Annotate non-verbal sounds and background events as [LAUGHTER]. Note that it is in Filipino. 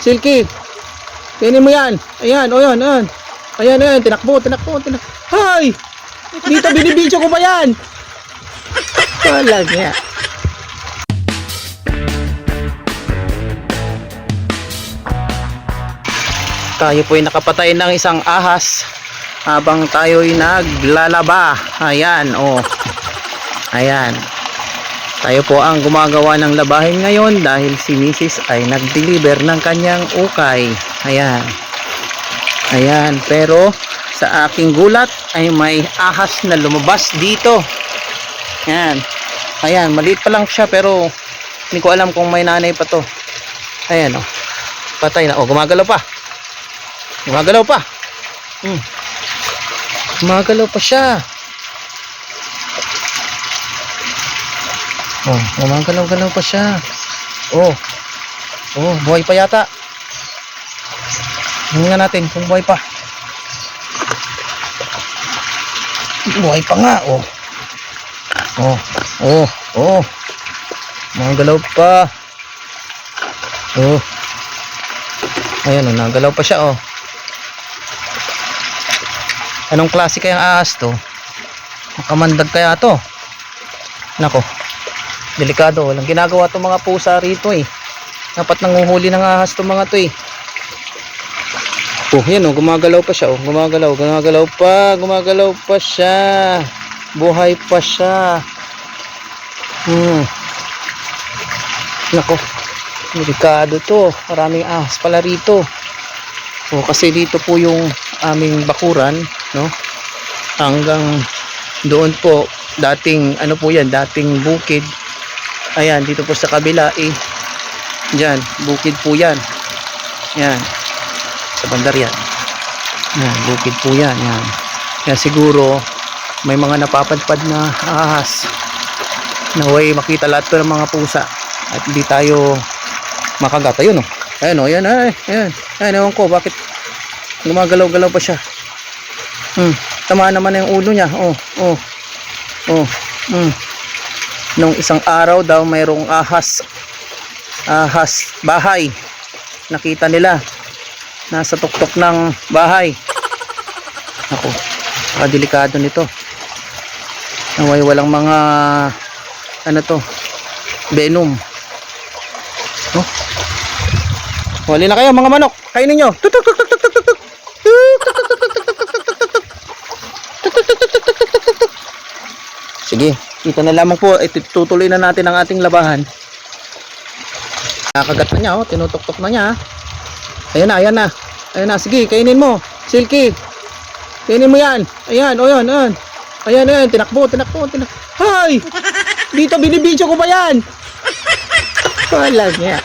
Silky. Kainin mo yan. Ayan, o yan, ayan. Ayan, ayan, tinakbo, tinakbo, tinakbo. Hay! Dito, binibidyo ko ba yan? Wala nga. Tayo po ay nakapatay ng isang ahas habang tayo'y naglalaba. Ayan, oh. Ayan. Tayo po ang gumagawa ng labahin ngayon dahil si Mrs. ay nag-deliver ng kanyang ukay. Ayan. Ayan, pero sa aking gulat ay may ahas na lumabas dito. Ayan. Ayan, maliit pa lang siya pero hindi ko alam kung may nanay pa to. Ayan, oh. Patay na. Oh, gumagalaw pa. Gumagalaw pa. Hmm. Gumagalaw pa siya. Oh, gumagalaw-galaw pa siya. Oh. Oh, buhay pa yata. Tingnan natin kung buhay pa. Buhay pa nga, oh. Oh, oh, oh. Gumagalaw pa. Oh. Ayan, oh, nagalaw pa siya, oh. Anong klase kayang ahas to? Makamandag kaya to? Nako. Delikado. Walang ginagawa itong mga pusa rito eh. Dapat nanguhuli ng ahas itong mga to eh. Oh, yan oh. Gumagalaw pa siya oh. Gumagalaw. Gumagalaw pa. Gumagalaw pa siya. Buhay pa siya. Hmm. Nako. Delikado to. Maraming ahas pala rito. Oh, kasi dito po yung aming bakuran, no? Hanggang doon po dating ano po yan, dating bukid. Ayan, dito po sa kabila eh. Diyan, bukid po yan. Yan. Sa bandar yan. Yan, bukid po yan. Yan. Kaya siguro may mga napapadpad na ahas na way makita lahat to ng mga pusa at hindi tayo makagat. Ayun oh. Ayun oh, ayan, ay, ayan. Ayan, ewan ko, bakit gumagalaw-galaw pa siya. Hmm, tama naman na yung ulo niya. Oh, oh, oh, hmm. Nung isang araw daw mayroong ahas, ahas bahay. Nakita nila. Nasa tuktok ng bahay. Ako, delikado nito. Naway walang mga, ano to, venom. Oh, Huli na kayo mga manok. Kainin nyo. Tuk, tuk, tuk, Sige, dito na lamang po. Eh, tutuloy na natin ang ating labahan. Nakagat na niya, oh. Tinutok-tok na niya. ah. Ayan na, ayan na. Ayan na, sige, kainin mo. Silky. Kainin mo yan. Ayan, o yan, ayan. Ayan, ayan, tinakbo, tinakbo, tinakbo. Hay! Dito, binibidyo ko ba yan? [LAUGHS] Wala niya.